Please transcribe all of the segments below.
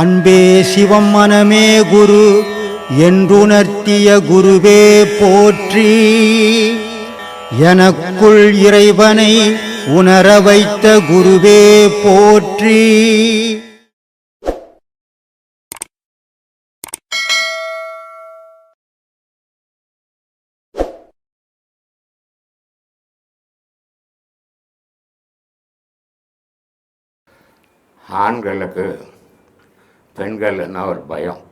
அன்பே சிவம் மனமே குரு என்றுணர்த்திய குருவே போற்றி. எனக்குள் இறைவனை உணர வைத்த குருவே போற்றி. ஆண்களுக்கு பெண்கள்னா ஒரு பயம்?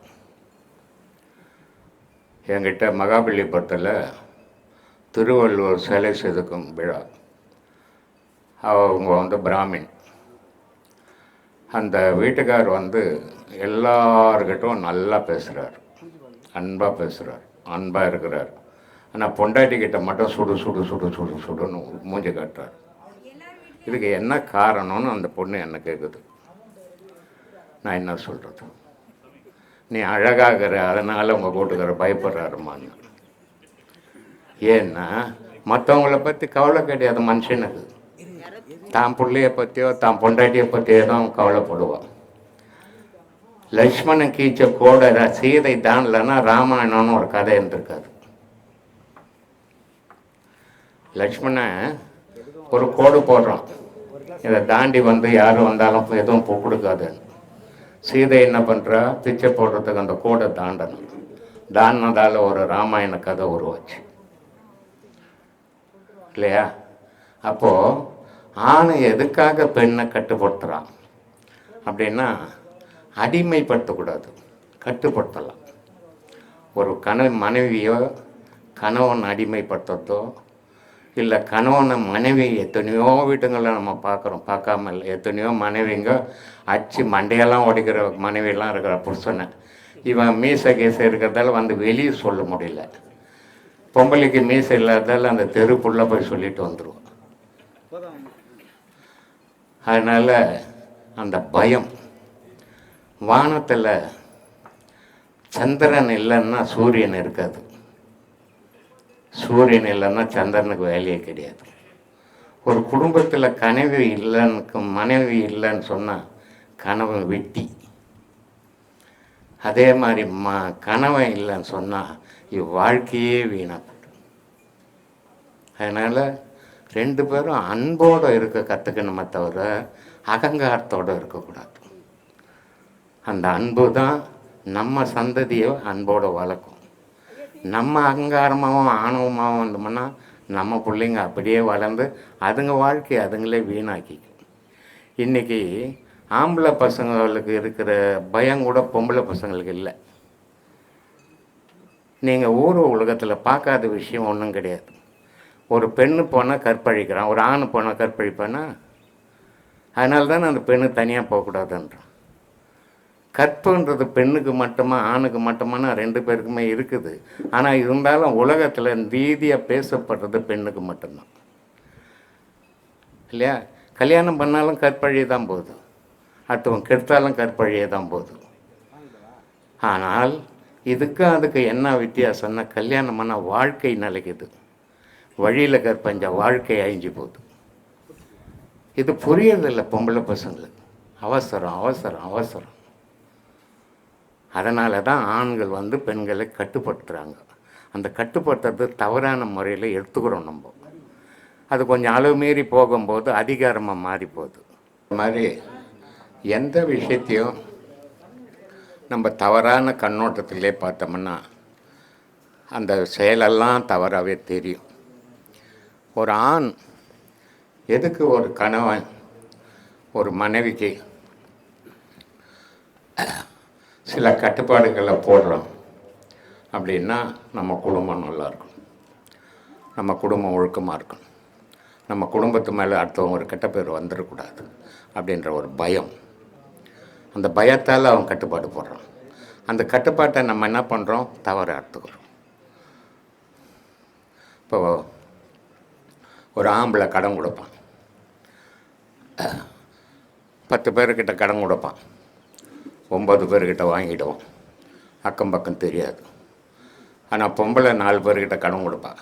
என்கிட்ட மகாபலிபுரத்தில் திருவள்ளுவர் சிலை செதுக்கும் விழா. அவங்க வந்து பிராமின். அந்த வீட்டுக்கார் வந்து எல்லார்கிட்டும் நல்லா பேசுகிறார் அன்பாக பேசுகிறார் அன்பாக இருக்கிறார். ஆனால் பொண்டாட்டிக்கிட்ட மட்டும் சுடு சுடு சுடு சுடு சுடுன்னு மூஞ்சி காட்டுறார். இதுக்கு என்ன காரணம்னு அந்த பொண்ணு என்ன கேட்குது நான் என்ன சொல்கிறது நீ அழகாகிற அதனால் உங்கள் கூட்டுக்கார பயப்படுறாருமான்னு ஏன்னா மற்றவங்கள பற்றி கவலை கிடையாது மனுஷனுக்கு தான் பிள்ளைய பற்றியோ தான் பொண்டாட்டியை பற்றியோ தான் அவன் கவலைப்படுவான். லக்ஷ்மணன் கீச்ச கோட சீதை தாண்டலன்னா ராமாயணம்னு ஒரு கதை இருந்திருக்காது. லக்ஷ்மணன் ஒரு கோடு போடுறான். இதை தாண்டி வந்து யாரும் வந்தாலும் எதுவும் பூ கொடுக்காதுன்னு. சீதை என்ன பண்ணுறா பிச்சை போடுறதுக்கு அந்த கோடை தாண்டணும். தாண்டினதால் ஒரு ராமாயண கதை உருவாச்சு. இல்லையா? அப்போது ஆணை எதுக்காக பெண்ணை கட்டுப்படுத்துகிறான் அப்படின்னா அடிமைப்படுத்தக்கூடாது. கட்டுப்படுத்தலாம். ஒரு கண மனைவியோ கணவன் அடிமைப்படுத்துறதோ இல்லை கணவனை மனைவி எத்தனையோ வீட்டுங்களில் நம்ம பார்க்குறோம் பார்க்காம இல்லை. எத்தனையோ மனைவிங்க அச்சு மண்டையெல்லாம் உடைக்கிற மனைவியெல்லாம் இருக்கிற புருஷனை. இவன் மீசை கீசை இருக்கிறதால வந்து வெளியே சொல்ல முடியல. பொம்பளைக்கு மீசை இல்லாததால் அந்த தெருக்குள்ளே போய் சொல்லிட்டு வந்துடுவான் அதனால் அந்த பயம். வானத்தில் சந்திரன் இல்லைன்னா சூரியன் இருக்காது. சூரியன் இல்லைன்னா சந்திரனுக்கு வேலையே கிடையாது. ஒரு குடும்பத்தில் கனவு இல்லைன்னு மனைவி இல்லைன்னு சொன்னால் கணவன் வெட்டி. அதே மாதிரி ம கணவன் இல்லைன்னு சொன்னால் இவ்வாழ்க்கையே வீணாப்படும் அதனால் ரெண்டு பேரும் அன்போடு இருக்க கற்றுக்கணுமே தவிர அகங்காரத்தோடு இருக்கக்கூடாது அந்த அன்பு தான் நம்ம சந்ததியை அன்போடு வளர்க்கும். நம்ம அகங்காரமாகவும் ஆணவமாகவும் இருந்தோம்னா நம்ம பிள்ளைங்க அப்படியே வளர்ந்து அதுங்க வாழ்க்கையை அதுங்களே வீணாக்கிக்கும். இன்றைக்கி ஆம்பளை பசங்களுக்கு இருக்கிற பயம் கூட பொம்பளை பசங்களுக்கு இல்லை. நீங்கள் ஊர் உலகத்தில் பார்க்காத விஷயம் ஒன்றும் கிடையாது. ஒரு பெண்ணு போனால் கற்பழிக்கிறான் ஒரு ஆண் போனால் கற்பழிப்பானா? அதனால தான் அந்த பெண்ணு தனியாக போகக்கூடாதுன்றான் கற்புன்றது பெண்ணுக்கு மட்டுமா ஆணுக்கு மட்டுமானா ரெண்டு பேருக்குமே இருக்குது. ஆனால் இருந்தாலும் உலகத்தில் ரீதியாக பேசப்படுறது பெண்ணுக்கு மட்டும்தான். இல்லையா? கல்யாணம் பண்ணாலும் கற்பழியே தான் போகுது. அடுத்தவன் கெடுத்தாலும் கற்பழியே தான் போகுது. ஆனால் இதுக்கு அதுக்கு என்ன வித்தியாசம்னா கல்யாணம் பண்ணால் வாழ்க்கை நிலைக்குது வழியில் கற்பஞ்ச வாழ்க்கை அழிஞ்சு போகுது. இது புரியறதில்லை பொம்பளை பசங்களுக்கு. அவசரம் அவசரம் அவசரம். அதனால தான் ஆண்கள் வந்து பெண்களை கட்டுப்படுத்துகிறாங்க அந்த கட்டுப்படுத்துறது தவறான முறையில் எடுத்துக்கிறோம் நம்ம. அது கொஞ்சம் அளவு மீறி போகும்போது அதிகாரமாக மாறி போகுது இந்த மாதிரி எந்த விஷயத்தையும் நம்ம தவறான கண்ணோட்டத்திலே பார்த்தோம்னா அந்த செயலெல்லாம் தவறாகவே தெரியும். ஒரு ஆண் எதுக்கு ஒரு கணவன் ஒரு மனைவிக்கு சில கட்டுப்பாடுகளை போடுறோம். அப்படின்னா நம்ம குடும்பம் நல்லா இருக்கும். நம்ம குடும்பம் ஒழுக்கமாக இருக்கும். நம்ம குடும்பத்து மேலே அடுத்தவங்க ஒரு கெட்ட பேர் வந்துடக்கூடாது அப்படின்ற ஒரு பயம். அந்த பயத்தால் அவன் கட்டுப்பாடு போடுறான் அந்த கட்டுப்பாட்டை நம்ம என்ன பண்ணுறோம் தவற எடுத்துக்கிறோம். இப்போ ஒரு ஆம்பளை கடன் கொடுப்பான். பத்து பேர்கிட்ட கடன் கொடுப்பான். ஒம்பது பேர்கிட்ட வாங்கிடுவோம். அக்கம் பக்கம் தெரியாது. ஆனால் பொம்பளை நாலு பேர்கிட்ட கடன் கொடுப்பா.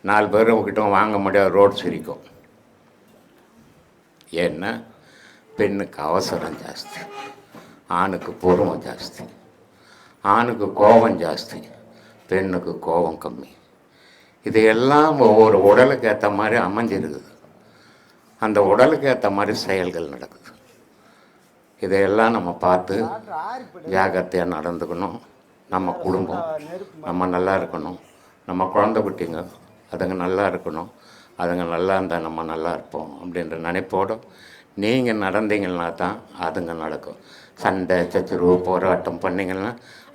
நாலு பேர்கிட்ட வாங்க முடியாது ரோட் சிரிக்கும். ஏன்னா பெண்ணுக்கு அவசரம் ஜாஸ்தி. ஆணுக்கு பொறுமை ஜாஸ்தி. ஆணுக்கு கோபம் ஜாஸ்தி. பெண்ணுக்கு கோபம் கம்மி. இதையெல்லாம் ஒவ்வொரு உடலுக்கு ஏற்ற மாதிரி அமைஞ்சிருக்குது. அந்த உடலுக்கு ஏற்ற மாதிரி செயல்கள் நடக்குது. இதையெல்லாம் நம்ம பார்த்து ஜாகிரதையாக நடந்துக்கணும். நம்ம குடும்பம் நம்ம நல்லா இருக்கணும். நம்ம குழந்தை குட்டிங்க அதுங்க நல்லா இருக்கணும். அதுங்க நல்லா இருந்தால் நம்ம நல்லா இருப்போம் அப்படின்ற நினைப்போடு நீங்கள் நடந்தீங்கன்னா தான் அதுங்க நடக்கும். சண்டை சச்சரவு போராட்டம் பண்ணிங்கன்னா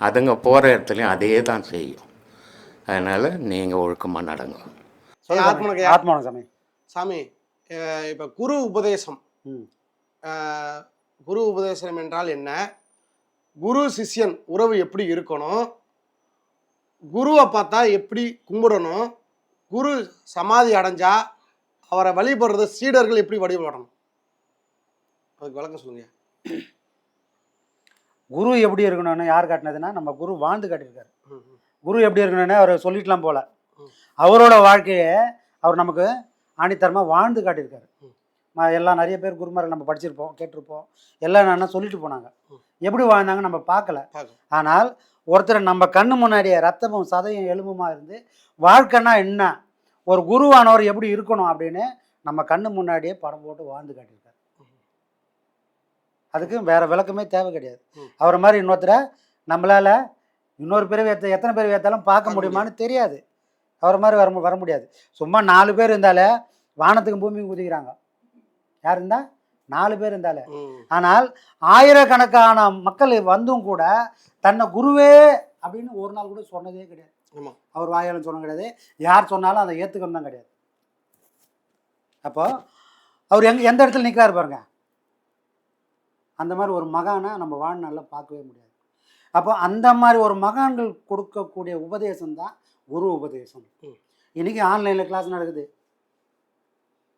அதுங்க போகிற இடத்துலையும் அதே தான் செய்யும். அதனால் நீங்கள் ஒழுக்கமாக நடங்க. ஆத்மனுக்கு ஆத்மான சாமி. சாமி இப்ப குரு உபதேசம். குரு உபதேசம் என்றால் என்ன? குரு சிஷ்யன் உறவு எப்படி இருக்கணும்? குருவை பார்த்தா எப்படி கும்பிடணும்? குரு சமாதி அடைஞ்சா அவரை வழிபடுறது சீடர்கள் எப்படி வழிபடணும்? அதுக்கு விளக்கம் சொல்லுங்க. குரு எப்படி இருக்கணும்னு யார் காட்டினதுன்னா நம்ம குரு வாழ்ந்து காட்டியிருக்காரு. குரு எப்படி இருக்கணும்னு அவர் சொல்லிட்டுலாம் போல. அவரோட வாழ்க்கையை அவர் நமக்கு ஆணித்தரமாக வாழ்ந்து காட்டியிருக்காரு. எல்லாம் நிறைய பேர் குருமார்கள் நம்ம படிச்சிருப்போம் கேட்டிருப்போம். எல்லாம் என்னன்னா சொல்லிட்டு போனாங்க. எப்படி வாழ்ந்தாங்க நம்ம பார்க்கல. ஆனால் ஒருத்தர் நம்ம கண்ணு முன்னாடியே ரத்தமும் சதையும் எலும்புமா இருந்து வாழ்க்கைன்னா என்ன? ஒரு குருவானவர் எப்படி இருக்கணும் அப்படின்னு நம்ம கண்ணு முன்னாடியே படம் போட்டு வாழ்ந்து காட்டியிருக்காரு. அதுக்கு வேற விளக்கமே தேவை கிடையாது. அவரை மாதிரி இன்னொருத்தரை நம்மளால இன்னொரு பிறவி எத்த எத்தனை பேர் ஏத்தாலும் பார்க்க முடியுமான்னு தெரியாது. அவரை மாதிரி வர வர முடியாது. சும்மா நாலு பேர் இருந்தாலே வானத்துக்கும் பூமிக்கும் குதிக்கிறாங்க. யார் இருந்தா? நாலு பேர் இருந்தாலே. ஆனால் ஆயிரக்கணக்கான மக்கள் வந்தும் கூட தன்னை குருவே அப்படின்னு ஒரு நாள் கூட சொன்னதே கிடையாது. அவர் வாயாலும் சொன்ன கிடையாது. யார் சொன்னாலும் அதை ஏற்றுக்கணும் தான் கிடையாது. அப்போ அவர் எங்க எந்த இடத்துல நிற்கிறாரு பாருங்க. அந்த மாதிரி ஒரு மகானை நம்ம வாழ்நாளில் பார்க்கவே முடியாது. அப்போ அந்த மாதிரி ஒரு மகான்கள் கொடுக்கக்கூடிய உபதேசம் தான் குரு உபதேசம். ம். இன்னைக்கு ஆன்லைனில் கிளாஸ் நடக்குது.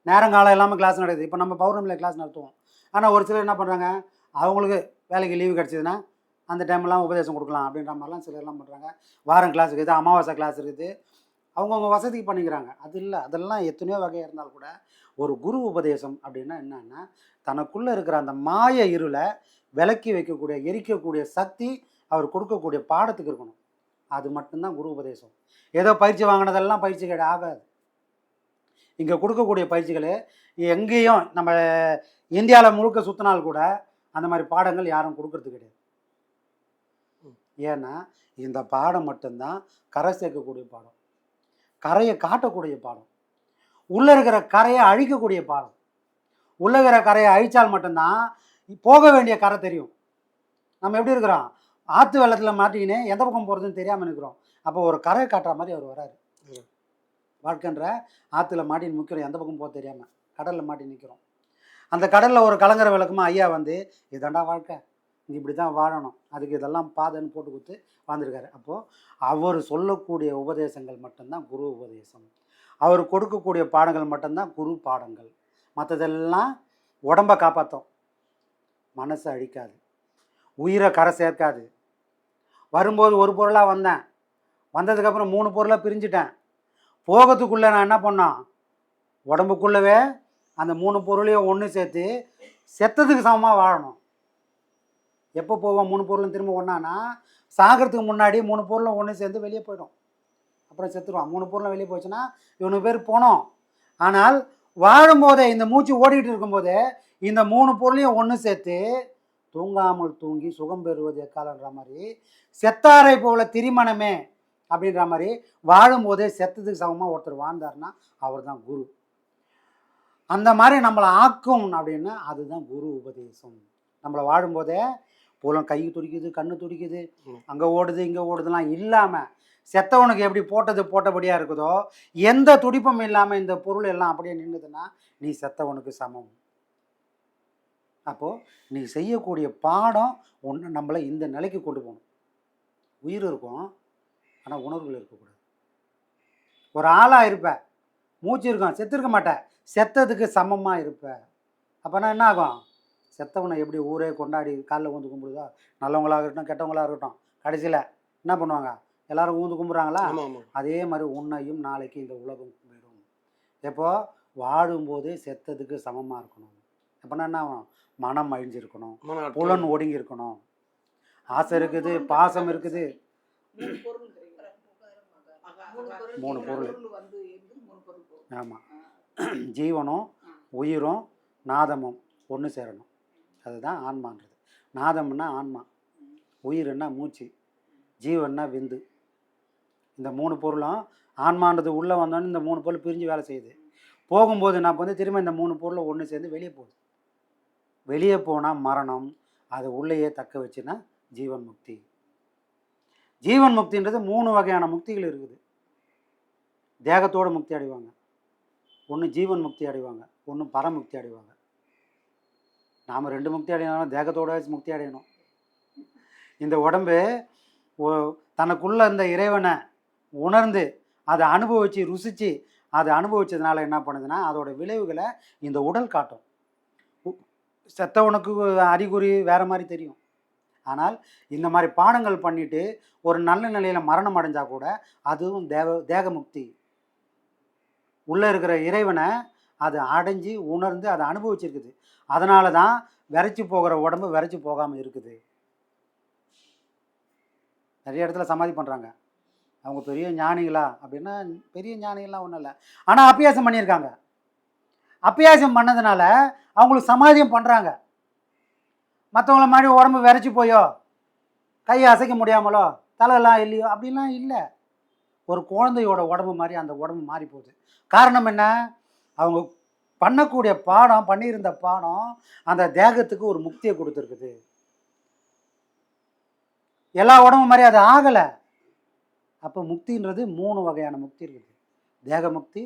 நேரங்காலம் இல்லாமல் கிளாஸ் நடக்குது. இப்போ நம்ம பௌர்ணமியில் கிளாஸ் நடத்துவோம். ஆனால் ஒரு சிலர் என்ன பண்ணுறாங்க அவங்களுக்கு வேலைக்கு லீவு கிடச்சிதுன்னா அந்த டைம்லாம் உபதேசம் கொடுக்கலாம் அப்படின்ற மாதிரிலாம் சிலர்லாம் பண்ணுறாங்க வாரம் கிளாஸ் இருக்குது அமாவாசை கிளாஸ் இருக்குது. அவங்கவுங்க வசதிக்கு பண்ணிக்கிறாங்க. அது இல்லை. அதெல்லாம் எத்தனையோ வகை இருந்தால் கூட ஒரு குரு உபதேசம் அப்படின்னா என்னன்னா தனக்குள்ளே இருக்கிற அந்த மாய இருளை விலக்கி வைக்கக்கூடிய எரிக்கக்கூடிய சக்தி அவர் கொடுக்கக்கூடிய பாடத்துக்கு இருக்கணும். அது மட்டும்தான் குரு உபதேசம். ஏதோ பயிற்சி வாங்கினதெல்லாம் பயிற்சி கேட ஆகாது. இங்கே கொடுக்கக்கூடிய பயிற்சிகளை எங்கேயும் நம்ம இந்தியாவில் முழுக்க சுற்றினால் கூட அந்த மாதிரி பாடங்கள் யாரும் கொடுக்கறது கிடையாது. ஏன்னா இந்த பாடம் மட்டும்தான் கரை சேர்க்கக்கூடிய பாடம். கரையை காட்டக்கூடிய பாடம். உள்ளே இருக்கிற கரையை அழிக்கக்கூடிய பாடம். உள்ளே இருக்கிற கரையை அழித்தால் மட்டும்தான் போக வேண்டிய கரை தெரியும். நம்ம எப்படி இருக்கிறோம்? ஆற்று வெள்ளத்தில் மாட்டிக்கினே எந்த பக்கம் போகிறதுன்னு தெரியாமல் இருக்கிறோம் அப்போ ஒரு கரையை காட்டுற மாதிரி அவர் வராரு வாழ்க்கைன்ற ஆற்றுல மாட்டி நிற்கிறோம் எந்த பக்கம் போக தெரியாமல் கடலில் மாட்டி நிற்கிறோம் அந்த கடலில் ஒரு கலங்கர விளக்கமாக ஐயா வந்து இதாண்டா வாழ்க்கை. நீ இப்படி தான் வாழணும். அதுக்கு இதெல்லாம் பாதைன்னு போட்டு கொடுத்து வாழ்ந்துருக்காரு. அப்போது அவர் சொல்லக்கூடிய உபதேசங்கள் மட்டும்தான் குரு உபதேசம். அவர் கொடுக்கக்கூடிய பாடங்கள் மட்டும்தான் குரு பாடங்கள். மற்றதெல்லாம் உடம்பை காப்பாற்றும் மனசை அழிக்காது. உயிரை கரை சேர்க்காது. வரும்போது ஒரு பொருளாக வந்தேன். வந்ததுக்கப்புறம் மூணு பொருளாக பிரிஞ்சுட்டேன். போகிறதுக்குள்ளே நான் என்ன பண்ணோம் உடம்புக்குள்ளவே அந்த மூணு பொருளையும் ஒன்று சேர்த்து செத்ததுக்கு சமமாக வாழணும். எப்போ போவோம்? மூணு பொருளும் திரும்ப ஒன்றானா சாகிறதுக்கு முன்னாடி மூணு பொருளும் ஒன்று சேர்ந்து வெளியே போயிடும். அப்புறம் செத்துருவான். மூணு பொருளும் வெளியே போச்சுன்னா இவனுக்கு பேர் போனோம். ஆனால் வாழும்போதே இந்த மூச்சு ஓடிக்கிட்டு இருக்கும்போதே இந்த மூணு பொருளையும் ஒன்று சேர்த்து தூங்காமல் தூங்கி சுகம் பெறுவது எக்காலன்ற மாதிரி செத்தாரை போல திரிமணமே அப்படின்ற மாதிரி வாழும்போதே செத்ததுக்கு சமமாக ஒருத்தர் வாழ்ந்தாருன்னா அவர் தான் குரு. அந்த மாதிரி நம்மளை ஆக்கும் அப்படின்னா அதுதான் குரு உபதேசம். நம்மளை வாழும்போதே புலம் கை துடிக்குது கண்ணு துடிக்குது. அங்கே ஓடுது இங்கே ஓடுதுலாம் இல்லாமல் செத்தவனுக்கு எப்படி போட்டது போட்டபடியாக இருக்குதோ எந்த துடிப்பும் இல்லாமல் இந்த பொருள் எல்லாம் அப்படியே நின்றுதுன்னா நீ செத்தவனுக்கு சமம். அப்போது நீ செய்யக்கூடிய பாடம் ஒன்று நம்மளை இந்த நிலைக்கு கொண்டு போகணும். உயிர் இருக்கும் ஆனால் உணர்வுகள் இருக்கக்கூடாது. ஒரு ஆளாக இருப்ப மூச்சு இருக்கும் செத்துருக்க மாட்டேன் செத்ததுக்கு சமமாக இருப்ப. அப்போனா என்ன ஆகும்? செத்தவனை எப்படி ஊரே கொண்டாடி காலில் ஊந்து கும்பிடுதோ? நல்லவங்களாக இருக்கட்டும் கெட்டவங்களாக இருக்கட்டும் கடைசியில் என்ன பண்ணுவாங்க? எல்லாரும் ஊந்து கும்பிட்றாங்களா? அதே மாதிரி உன்னையும் நாளைக்கு இந்த உலகம் கும்பிடும் எப்போ? வாழும்போதே செத்ததுக்கு சமமாக இருக்கணும். அப்படின்னா என்ன ஆகும்? மனம் அழிஞ்சிருக்கணும். புலன் ஒடுங்கி இருக்கணும் ஆசை இருக்குது பாசம் இருக்குது. மூணு பொருள். ஆமாம் ஜீவனும் உயிரும் நாதமும் ஒன்று சேரணும். அதுதான் ஆன்மான்றது. நாதம்னா ஆன்மா உயிர்னா மூச்சு ஜீவன்னா விந்து. இந்த மூணு பொருளும் ஆன்மான்றது உள்ளே வந்தோன்னே இந்த மூணு பொருள் பிரிஞ்சு வேலை செய்யுது. போகும்போது நான் வந்து திரும்ப இந்த மூணு பொருளை ஒன்று சேர்ந்து வெளியே போகுது. வெளியே போனால் மரணம் அது உள்ளேயே தக்க வச்சுன்னா ஜீவன் முக்தி. ஜீவன் முக்தின்றது மூணு வகையான முக்திகள் இருக்குது. தேகத்தோடு முக்தி அடைவாங்க. ஒன்று ஜீவன் முக்தி அடைவாங்க. ஒன்று பரமுக்தி அடைவாங்க. நாம் ரெண்டு முக்தி அடையணும் தேகத்தோட முக்தி அடையணும். இந்த உடம்பு ஒ- தனக்குள்ள இருந்த இறைவனை உணர்ந்து அதை அனுபவித்து ருசித்து அதை அனுபவித்ததுனால என்ன பண்ணுதுன்னா அதோட விளைவுகளை இந்த உடல் காட்டும். உ- செத்தவனுக்கு அறிகுறி வேறு மாதிரி தெரியும். ஆனால் இந்த மாதிரி பாடங்கள் பண்ணிவிட்டு ஒரு நல்ல நிலையில் மரணம் அடைஞ்சால் கூட அதுவும் தேவ தேகமுக்தி உள்ளே இருக்கிற இறைவனை அது அடைஞ்சு உணர்ந்து அதை அனுபவிச்சிருக்குது. அதனால தான் விரைச்சி போகிற உடம்பு விரைச்சி போகாமல் இருக்குது. நிறைய இடத்துல சமாதி பண்ணுறாங்க அவங்க பெரிய ஞானிகளா அப்படின்னா பெரிய ஞானிகள்லாம் ஒன்றும் இல்லை. ஆனால் அபியாசம் பண்ணியிருக்காங்க. அபியாசம் பண்ணதுனால அவங்களுக்கு சமாதியம் பண்ணுறாங்க மற்றவங்கள மாதிரி உடம்பு விரைச்சி போயோ கையை அசைக்க முடியாமலோ தலையெல்லாம் இல்லையோ அப்படிலாம் இல்லை. ஒரு குழந்தையோட உடம்பு மாதிரி அந்த உடம்பு மாறி போகுது காரணம் என்ன? அவங்க பண்ணக்கூடிய பாடம் பண்ணியிருந்த பாடம் அந்த தேகத்துக்கு ஒரு முக்தியை கொடுத்துருக்குது. எல்லா உடம்பு மாதிரி அது ஆகலை. அப்போ முக்தின்றது மூணு வகையான முக்தி இருக்குது. தேக முக்தி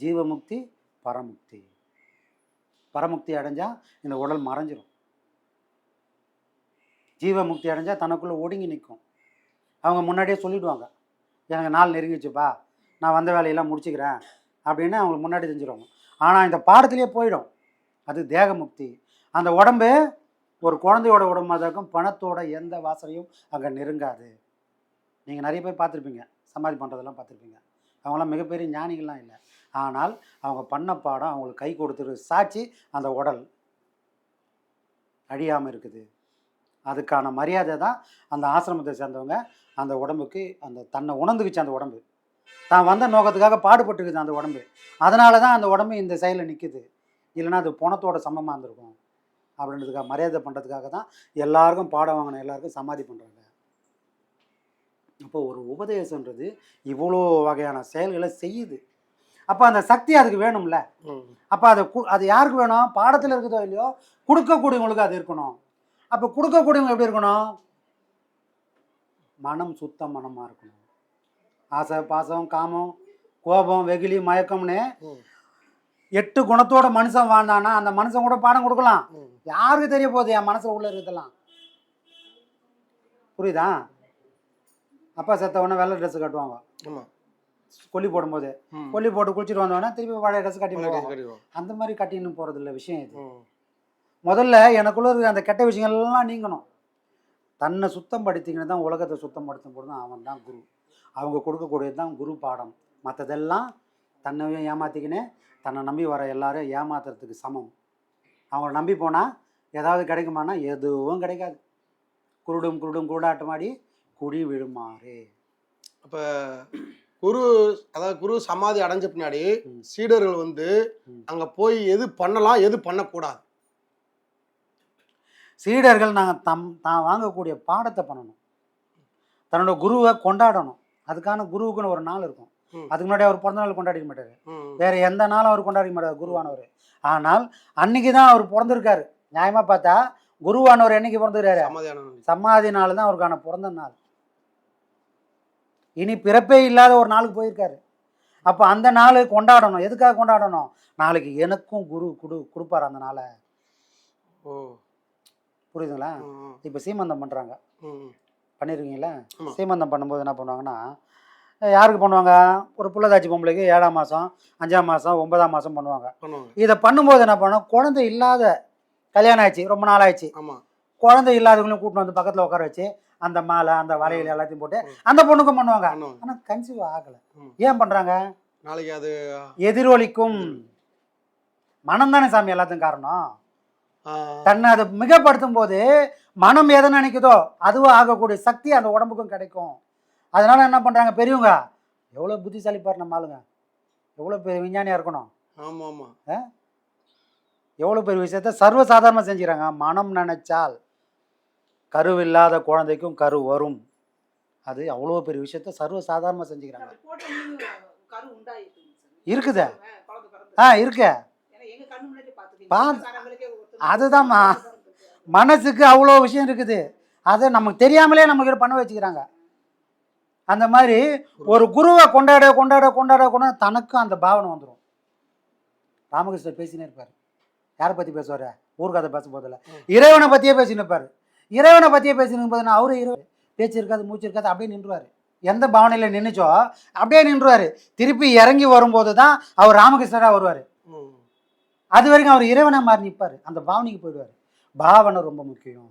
ஜீவமுக்தி பரமுக்தி. பரமுக்தி அடைஞ்சால் இந்த உடல் மறைஞ்சிரும். ஜீவமுக்தி அடைஞ்சால் தனக்குள்ளே ஒடுங்கி நிற்கும் அவங்க முன்னாடியே சொல்லிவிடுவாங்க எனக்கு நாள் நெருங்கிச்சுப்பா நான் வந்த வேலையெல்லாம் முடிச்சுக்கிறேன். அப்படின்னு அவங்களுக்கு முன்னாடி தெரிஞ்சிருவாங்க. ஆனால் இந்த பாடத்திலேயே போயிடும். அது தேகமுக்தி. அந்த உடம்பு ஒரு குழந்தையோட உடம்பாக இருக்கும். பணத்தோட எந்த வாசனையும் அங்கே நெருங்காது. நீங்கள் நிறைய பேர் பார்த்துருப்பீங்க. சமாதி பண்ணுறதெல்லாம் பார்த்துருப்பீங்க. அவங்களாம் மிகப்பெரிய ஞானிகள்லாம் இல்லை. ஆனால் அவங்க பண்ண பாடம் அவங்களுக்கு கை கொடுத்துரு சாட்சி அந்த உடல். அழியாமல் இருக்குது. அதுக்கான மரியாதை தான் அந்த ஆசிரமத்தை சேர்ந்தவங்க அந்த உடம்புக்கு அந்த தன்னை உணர்ந்துக்குச்சு அந்த உடம்பு. தான் வந்த நோக்கத்துக்காக பாடுபட்டுக்குது அந்த உடம்பு. அதனால தான் அந்த உடம்பு இந்த சைடில் நிற்குது இல்லைன்னா அது பணத்தோட சமமாக இருந்திருக்கும். அப்படின்றதுக்காக மரியாதை பண்ணுறதுக்காக தான் எல்லாருக்கும் பாடம் வாங்கின எல்லாருக்கும் சமாதி பண்ணுறாங்க அப்போ ஒரு உபதேசன்றது இவ்வளோ வகையான செயல்களை செய்யுது. அப்போ அந்த சக்தி அதுக்கு வேணும்ல. அப்போ அதை கு- அது யாருக்கு வேணும்? பாடத்தில் இருக்குதோ இல்லையோ? கொடுக்கக்கூடியவங்களுக்கு அது இருக்கணும். அப்போ கொடுக்கக்கூடியவங்க எப்படி இருக்கணும்? மனம் சுத்த மனமாக இருக்கணும். ஆசை பாசம் காமம் கோபம் வெகுளி மயக்கம்னு. எட்டு குணத்தோட மனுஷன் வாழ்ந்தானா அந்த மனுஷன் கூட பாடம் கொடுக்கலாம். யாருக்கு தெரிய போகுது என் மனசு உள்ள இருக்குதெல்லாம் புரியுதா அப்பா செத்த உடனே வெள்ளை ட்ரெஸ் கட்டுவாங்க கொல்லி போடும்போது. கொல்லி போட்டு குளிச்சுட்டு வந்தோடனே திருப்பி பழைய ட்ரெஸ் கட்டி. அந்த மாதிரி கட்டின்னு போறது இல்ல விஷயம் இது. முதல்ல எனக்குள்ள இருக்கிற அந்த கெட்ட விஷயங்கள் எல்லாம் நீங்கணும் தன்னை சுத்தம் படுத்திக்கின்னு தான் உலகத்தை சுத்தம் படுத்தும் போது தான் அவன் தான் குரு அவங்க கொடுக்கக்கூடியது தான் குரு பாடம். மற்றதெல்லாம் தன்னையும் ஏமாத்திக்கினே தன்னை நம்பி வர எல்லாரும் ஏமாத்துறதுக்கு சமம். அவங்கள நம்பி போனால் ஏதாவது கிடைக்குமானா எதுவும் கிடைக்காது. குருடும் குருடும் குருடாட்டமாடி குடி விழுமாறு அப்ப குரு அதாவது குரு சமாதி அடைஞ்ச பின்னாடி. சீடர்கள் வந்து. அங்க போய் எது பண்ணலாம் எது பண்ணக்கூடாது? சீடர்கள் நாங்கள் தம் தான் வாங்கக்கூடிய பாடத்தை பண்ணணும். தன்னோட குருவை கொண்டாடணும். அதுக்கான குருவுக்குன்னு ஒரு நாள் இருக்கும். அதுக்கு முன்னாடி அவர் பிறந்த நாள் கொண்டாடிக்க மாட்டாரு. வேற எந்த நாளும் அவர் கொண்டாடிக்க மாட்டார் குருவானவர். ஆனால் அன்னைக்கு தான் அவர் பிறந்திருக்காரு. நியாயமா பார்த்தா குருவானவர் என்னைக்கு பிறந்திருக்காரு? சமாதி நாள் தான் அவருக்கான பிறந்த நாள். இனி பிறப்பே இல்லாத ஒரு நாளுக்கு போயிருக்காரு. அப்போ அந்த நாள் கொண்டாடணும். எதுக்காக கொண்டாடணும்? நாளைக்கு எனக்கும் குரு கொடு கொடுப்பாரு அந்த நாளை. ஓ. புரியுதுங்களா. இப்போ சீமந்தம் பண்ணுறாங்க. பண்ணியிருக்கீங்களா. சீமந்தம் பண்ணும்போது என்ன பண்ணுவாங்கன்னா யாருக்கு பண்ணுவாங்க? ஒரு புள்ளதாச்சி பொம்பளைக்கு ஏழாம் மாதம் அஞ்சாம் மாதம் ஒன்பதாம் மாதம் பண்ணுவாங்க. இதை பண்ணும்போது என்ன பண்ணோம் குழந்தை இல்லாத கல்யாணம் ஆயிடுச்சு ரொம்ப நாள் ஆயிடுச்சு குழந்தை இல்லாதவங்களையும் கூட்டிட்டு வந்து பக்கத்தில் உட்கார வச்சு அந்த மாலை அந்த வளையல் எல்லாத்தையும் போட்டு. அந்த பொண்ணுக்கும் பண்ணுவாங்க. ஆனால் கன்சீவ் ஆகலை. ஏன் பண்ணுறாங்க நாளைக்கு அது எதிரொலிக்கும். மனம் தானே சாமி எல்லாத்துக்கும் காரணம்? தன்னை அதை மிகப்படுத்தும் போது மனம் எதை நினைக்குதோ அதுவும் ஆகக்கூடிய சக்தி அந்த உடம்புக்கும் கிடைக்கும். அதனால என்ன பண்றாங்க பெரியவங்க? எவ்வளவு புத்திசாலி பாரு நம்ம ஆளுங்க. எவ்வளவு பெரிய விஞ்ஞானியா இருக்கணும். ஆமா ஆமா எவ்வளவு பெரிய விஷயத்த சர்வசாதாரணமா செஞ்சுக்கிறாங்க. மனம் நினைச்சால் கருவில்லாத குழந்தைக்கும் கரு வரும். அது அவ்வளோ பெரிய விஷயத்த சர்வசாதாரணமா செஞ்சுக்கிறாங்க. இருக்குதா? ஆ, இருக்க. ஏன்னா எங்க கண்ணு முன்னாடி பார்த்துட்டீங்க. பா- அதுதான்மா. மனசுக்கு அவ்வளோ விஷயம் இருக்குது. அதை நமக்கு தெரியாமலே நமக்கு பண்ண வச்சுக்கிறாங்க. அந்த மாதிரி ஒரு குருவை கொண்டாட கொண்டாட கொண்டாட கொண்டாட தனக்கும் அந்த பாவனை வந்துடும் ராமகிருஷ்ணர் பேசினே இருப்பார். யாரை பற்றி பேசுவார்? ஊர்கதை பேச போதில்ல இறைவனை பற்றியே பேசின்னு இருப்பார். இறைவனை பற்றியே பேசின்னு போதுன்னா அவரு இறைவன். பேச்சு இருக்காது மூச்சு இருக்காது அப்படியே நின்றுவார். எந்த பாவனையில் நின்றுச்சோ அப்படியே நின்றுவார். திருப்பி இறங்கி வரும்போது தான் அவர் ராமகிருஷ்ணராக வருவார். அது வரைக்கும் அவர் இறைவனா மாறி நிற்பார் அந்த பாவனைக்கு போயிடுவார். பாவனை ரொம்ப முக்கியம்.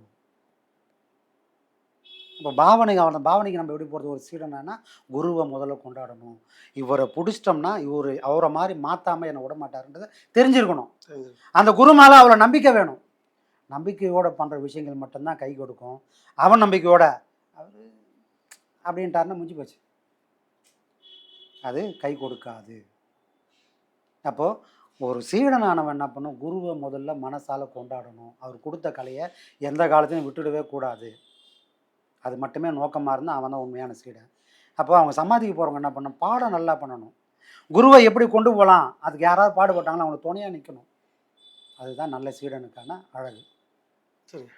இப்போ பாவனை அந்த பாவனைக்கு நம்ம எப்படி போகிறது ஒரு சீடனானா குருவை முதல்ல கொண்டாடணும். இவரை பிடிச்சிட்டோம்னா இவர் அவரை மாதிரி மாற்றாமல் என்னை விட மாட்டாருன்றதை தெரிஞ்சிருக்கணும். சரி. அந்த குரு மேலே அவ்வளோ நம்பிக்கை வேணும். நம்பிக்கையோட பண்ணுற விஷயங்கள் மட்டும்தான் கை கொடுக்கும். அவன் நம்பிக்கையோட. அவர் அப்படின்ட்டாருன்னா முடிஞ்சு போச்சு. அது கை கொடுக்காது. அப்போது ஒரு சீடனானவன் என்ன பண்ணும்? குருவை முதல்ல மனசால கொண்டாடணும். அவர் கொடுத்த கலையை எந்த காலத்தையும் விட்டுடவே கூடாது. அது மட்டுமே நோக்கமாக இருந்தால் அவன் தான் உண்மையான சீடன். அப்போ அவங்க சமாதிக்கு போகிறவங்க என்ன பண்ணணும்? பாடம் நல்லா பண்ணணும். குருவை எப்படி கொண்டு போகலாம்? அதுக்கு யாராவது பாடுபட்டாங்களோ அவங்களுக்கு துணையாக நிற்கணும் அதுதான் நல்ல சீடனுக்கான அழகு. சரி